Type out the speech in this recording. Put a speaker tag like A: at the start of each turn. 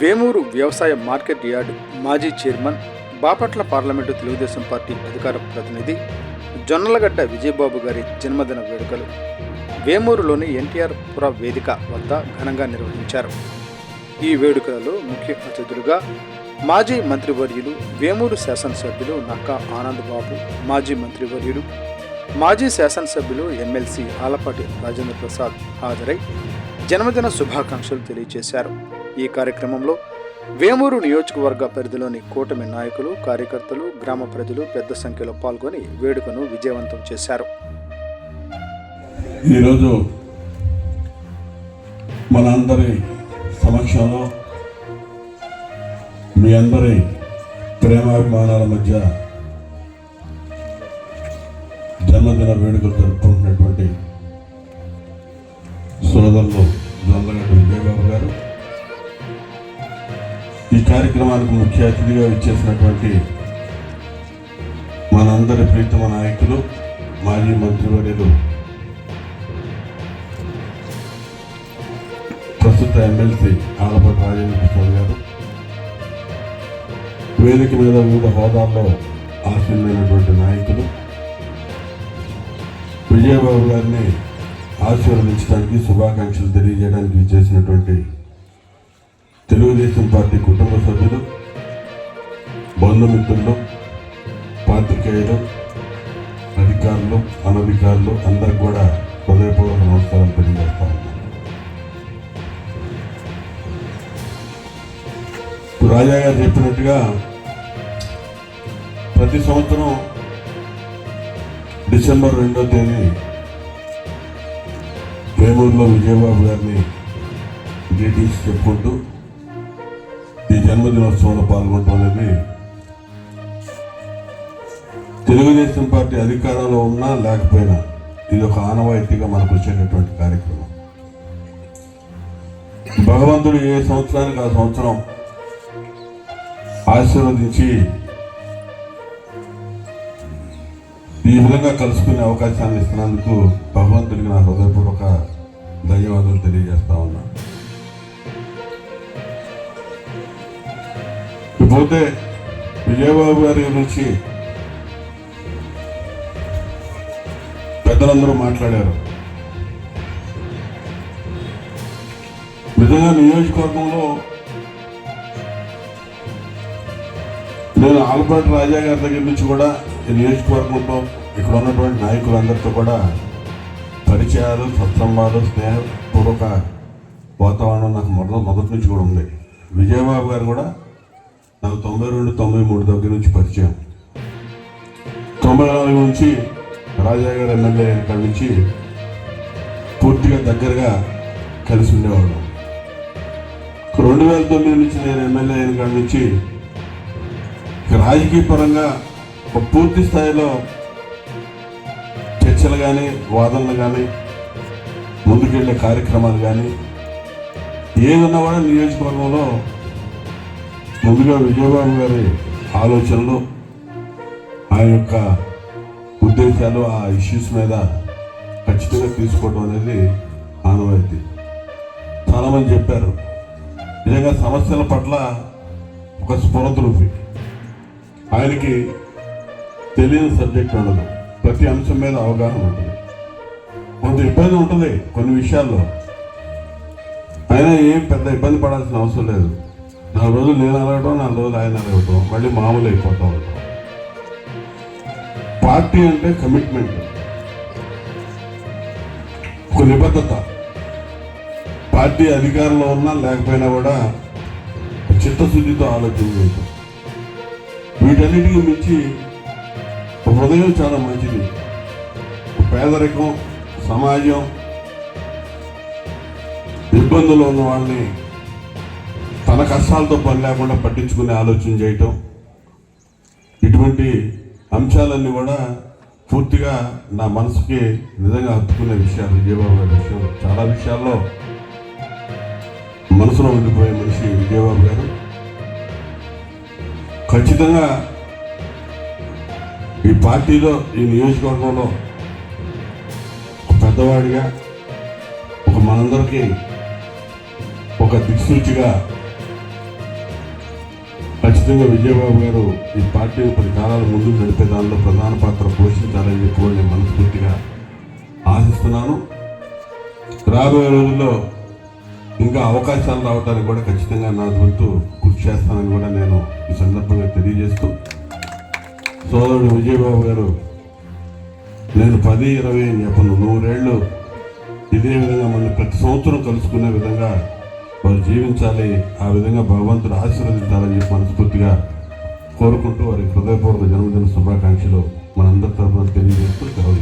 A: వేమూరు వ్యవసాయ market yard మాజీ chairman Bapatla parliament Telugu Desam party అధికార ప్రతినిధి జొన్నలగడ్డ విజయబాబు గారి జన్మదిన వేడుకలు. వేమూరులోని ఎన్టీఆర్ పుర వేదిక వద్ద ఘనంగా నిర్వహించారు. ఈ వేడుకలలో ముఖ్య అతిథులుగా మాజీ మంత్రివర్యులు వేమూరు శాసనసభ్యులు నక్కా ఆనందబాబు మాజీ మంత్రివర్యులు మాజీ శాసనసభ్యులు ఎమ్మెల్సీ ఆలపాటి రాజేంద్ర ప్రసాద్ హాజరై జన్మదిన శుభాకాంక్షలు తెలియజేశారు. ఈ కార్యక్రమంలో వేమూరు నియోజకవర్గ పరిధిలోని కూటమి నాయకులు కార్యకర్తలు గ్రామ ప్రజలు పెద్ద సంఖ్యలో పాల్గొని వేడుకను విజయవంతం చేశారు.
B: ఈరోజు మనందరి సమక్షంలో మీ అందరి ప్రేమాభిమానాల మధ్య జన్మదిన వేడుకలు జరుపుకుంటున్నాం. కార్యక్రమానికి ముఖ్య అతిథిగా ఇచ్చేసినటువంటి మనందరి ప్రీతమ నాయకులు మాజీ మంత్రివర్యులు ప్రస్తుత ఎమ్మెల్సీ ఆలపాటి రాజేంద్ర ప్రసాద్ గారు వేదిక మీద వివిధ హోదాల్లో ఆశీర్వైనటువంటి నాయకులు విజయబాబు గారిని ఆశీర్వదించడానికి శుభాకాంక్షలు తెలియజేయడానికి చేసినటువంటి తెలుగుదేశం పార్టీ కుటుంబ సభ్యులు బంధుమిత్రులు పాత్రికేయులు అధికారులు అనధికారులు అందరికి కూడా హృదయపూర్వక నమస్కారం తెలియజేస్తా ఉన్నాను. ఇప్పుడు రాజా గారు చెప్పినట్టుగా ప్రతి సంవత్సరం డిసెంబర్ రెండో తేదీ వేమూరులో విజయబాబు గారిని డీటీస్ చెప్పుకుంటూ జన్మదినోత్సవంలో పాల్గొనడం అనేది తెలుగుదేశం పార్టీ అధికారంలో ఉన్నా లేకపోయినా ఇది ఒక ఆనవాయితీగా మనకు వచ్చేటటువంటి కార్యక్రమం. భగవంతుడు ఏ సంవత్సరానికి ఆ సంవత్సరం ఆశీర్వదించి ఈ విధంగా కలుసుకునే అవకాశాన్ని ఇస్తున్నందుకు భగవంతుడికి నా హృదయపూర్వక ధన్యవాదాలు తెలియజేస్తా ఉన్నాను. పోతే విజయబాబు గారి గురించి పెద్దలందరూ మాట్లాడారు. నిజంగా నియోజకవర్గంలో నేను ఆల్బర్ట్ రాజా గారి దగ్గర నుంచి కూడా ఈ నియోజకవర్గంలో ఇక్కడ ఉన్నటువంటి నాయకులందరితో కూడా పరిచయాలు సత్సంబాలు స్నేహపూర్వక వాతావరణం నాకు మొదట మొదటి నుంచి కూడా ఉంది. విజయబాబు గారు కూడా నాకు తొంభై రెండు తొంభై మూడు దగ్గర నుంచి పరిచయం. తొంభై నాలుగు నుంచి రాజా గారు ఎమ్మెల్యే అయిన నుంచి పూర్తిగా దగ్గరగా కలిసి ఉండేవాళ్ళం. రెండు వేల తొమ్మిది నుంచి నేను ఎమ్మెల్యే అయిన కాడి నుంచి రాజకీయ పరంగా ఒక పూర్తి స్థాయిలో చర్చలు కానీ వాదనలు కానీ ముందుకెళ్ళే కార్యక్రమాలు కానీ ఏదన్నా కూడా నియోజకవర్గంలో ముందుగా విజయబాబు గారి ఆలోచనలు ఆయన యొక్క ఉద్దేశాలు ఆ ఇష్యూస్ మీద ఖచ్చితంగా తీసుకోవడం అనేది ఆనవాయితీ. చాలామంది చెప్పారు నిజంగా సమస్యల పట్ల ఒక స్ఫురద్రూపి ఆయనకి తెలియని సబ్జెక్ట్ ఉండదు. ప్రతి అంశం మీద అవగాహన ఉంటుంది. కొంత ఇబ్బంది ఉంటుంది కొన్ని విషయాల్లో. అయినా ఏం పెద్ద ఇబ్బంది పడాల్సిన అవసరం లేదు. నాలుగు రోజులు నేను అడగటం నాలుగు రోజులు ఆయన అడగటం మళ్ళీ మామూలు అయిపోతూ ఉంటాం. పార్టీ అంటే కమిట్మెంట్ ఒక నిబద్ధత. పార్టీ అధికారంలో ఉన్నా లేకపోయినా కూడా ఒక చిత్తశుద్ధితో ఆలోచన చేయటం. వీటన్నిటికీ మించి హృదయం చాలా మంచిది. పేదరికం సమాజం ఇబ్బందులు ఉన్న వాళ్ళని తన కష్టాలతో పని లేకుండా పట్టించుకునే ఆలోచన చేయటం ఇటువంటి అంశాలన్నీ కూడా పూర్తిగా నా మనసుకి నిజంగా హత్తుకునే విషయాలు విజయబాబు గారి విషయం. చాలా విషయాల్లో మనసులో ఉండిపోయే మనిషి విజయబాబు గారు. ఖచ్చితంగా ఈ పార్టీలో ఈ నియోజకవర్గంలో ఒక పెద్దవాడిగా ఒక మనందరికీ ఒక దిక్సూచిగా ఖచ్చితంగా విజయబాబు గారు ఈ పార్టీని పది కాలాల ముందుకు నడిపే దానిలో ప్రధాన పాత్ర పోషించాలని చెప్పి నేను మనస్ఫూర్తిగా ఆశిస్తున్నాను. రాబోయే రోజుల్లో ఇంకా అవకాశాలు రావడానికి కూడా ఖచ్చితంగా నా వంతు కృషి చేస్తానని కూడా నేను ఈ సందర్భంగా తెలియజేస్తూ సోదరుడు విజయబాబు గారు నేను పది ఇరవై అని చెప్పను నూరేళ్ళు ఇదే విధంగా మనం ప్రతి సంవత్సరం కలుసుకునే విధంగా జీవించాలి ఆ విధంగా భగవంతుడు ఆశీర్వదించాలని చెప్పి మనస్ఫూర్తిగా కోరుకుంటూ వారి హృదయపూర్వక జన్మదిన శుభాకాంక్షలు మనందరి తరఫున తెలియజేస్తూ సెలవు